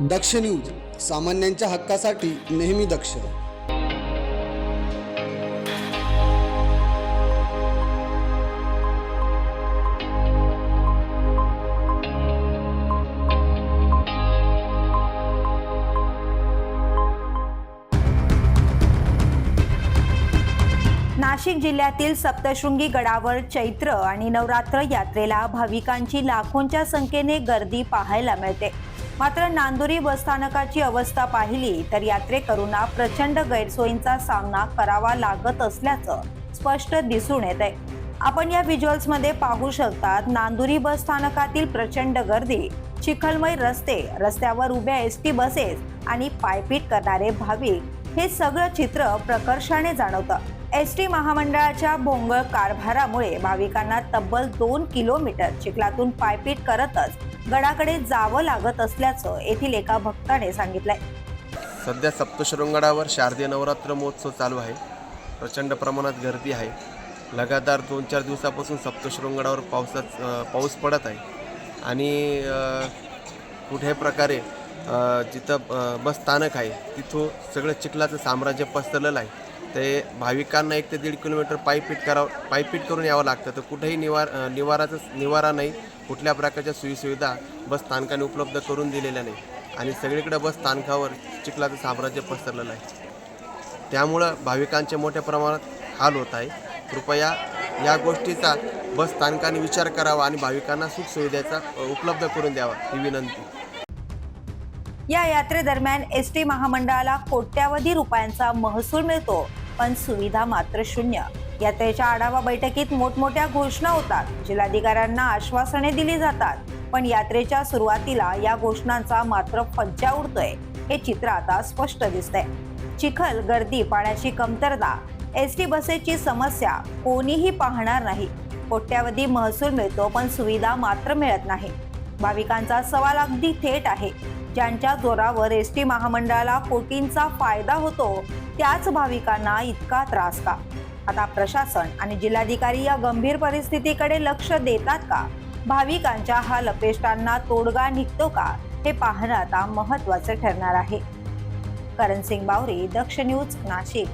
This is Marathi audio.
दक्ष न्यूज सामान्यांच्या हक्कासाठी नेहमी दक्ष. नाशिक जिल्ह्यातील सप्तशृंगी गडावर चैत्र आणि नवरात्र यात्रेला भाविकांची लाखोंच्या संख्येने गर्दी पाहायला मिळते. मात्र नांदुरी बसस्थानकाची अवस्था पाहिली तर यात्रेकरूंना प्रचंड गैरसोयींचा सामना करावा लागत असल्याचं स्पष्ट दिसून येत आहे आपण या व्हिज्युअल्समध्ये पाहू शकतात नांदुरी बस स्थानकातील प्रचंड गर्दी चिखलमय रस्ते रस्त्यावर उभ्या एस टी बसेस आणि पायपीट करणारे भाविक हे सगळं चित्र प्रकर्षाने जाणवतं. एस टी महामंडळाच्या भोंगळ कारभारामुळे भाविकांना तब्बल दोन किलोमीटर चिखलातून पायपीट करतच गडाकडे जावं लागत असल्याचं येथील एका भक्ताने सांगितलंय. सध्या सप्तशृंगडावर शारदीय नवरात्र महोत्सव चालू आहे. प्रचंड प्रमाणात गर्दी आहे. लगातार दोन चार दिवसापासून सप्तशृंगडावर पावसात पाऊस पडत आहे. आणि कुठे प्रकारे जिथं बस स्थानक आहे तिथं सगळं चिखलाचं साम्राज्य पसरलेलं आहे. ते भाविकांना एक ते दीड किलोमीटर पायपीट करावं पायपीट करून यावं लागतं. तर कुठेही निवार निवाराचा निवाराचं निवारा नाही. कुठल्या प्रकारच्या सोयीसुविधा बस स्थानकाने उपलब्ध करून दिलेल्या नाही. आणि सगळीकडे बस स्थानकावर चिखलाचं साम्राज्य पसरलेलं आहे. त्यामुळं भाविकांचे मोठ्या प्रमाणात हाल होत आहे. कृपया या गोष्टीचा बस स्थानकाने विचार करावा आणि भाविकांना सुखसुविधेचा उपलब्ध करून द्यावा ही विनंती. या यात्रेदरम्यान एस टी महामंडळाला कोट्यावधी रुपयांचा महसूल मिळतो. पण सुविधा मात्र शून्य. यात्रेच्या आढावा बैठकीत मोठमोठ्या घोषणा होतात. जिल्हाधिकाऱ्यांना आश्वासने दिली जातात. पण यात्रेच्या सुरुवातीला या घोषणांचा मात्र फज्जा उडतोय हे चित्र आता स्पष्ट दिसतंय. चिखल गर्दी पाण्याची कमतरता एस टी बसेसची समस्या कोणीही पाहणार नाही. कोट्यावधी महसूल मिळतो पण सुविधा मात्र मिळत नाही. भाविकांचा सवाल अगदी थेट आहे. ज्यांच्या जोरावर एस टी महामंडळाला कोटींचा फायदा होतो त्याच भाविकांना इतका त्रास का? आता प्रशासन आणि जिल्हाधिकारी या गंभीर परिस्थितीकडे लक्ष देतात का? भाविकांच्या हा लपेष्टांना तोडगा निघतो का? हे पाहणं आता महत्वाचं ठरणार आहे. करण सिंग बावरी दक्ष न्यूज नाशिक.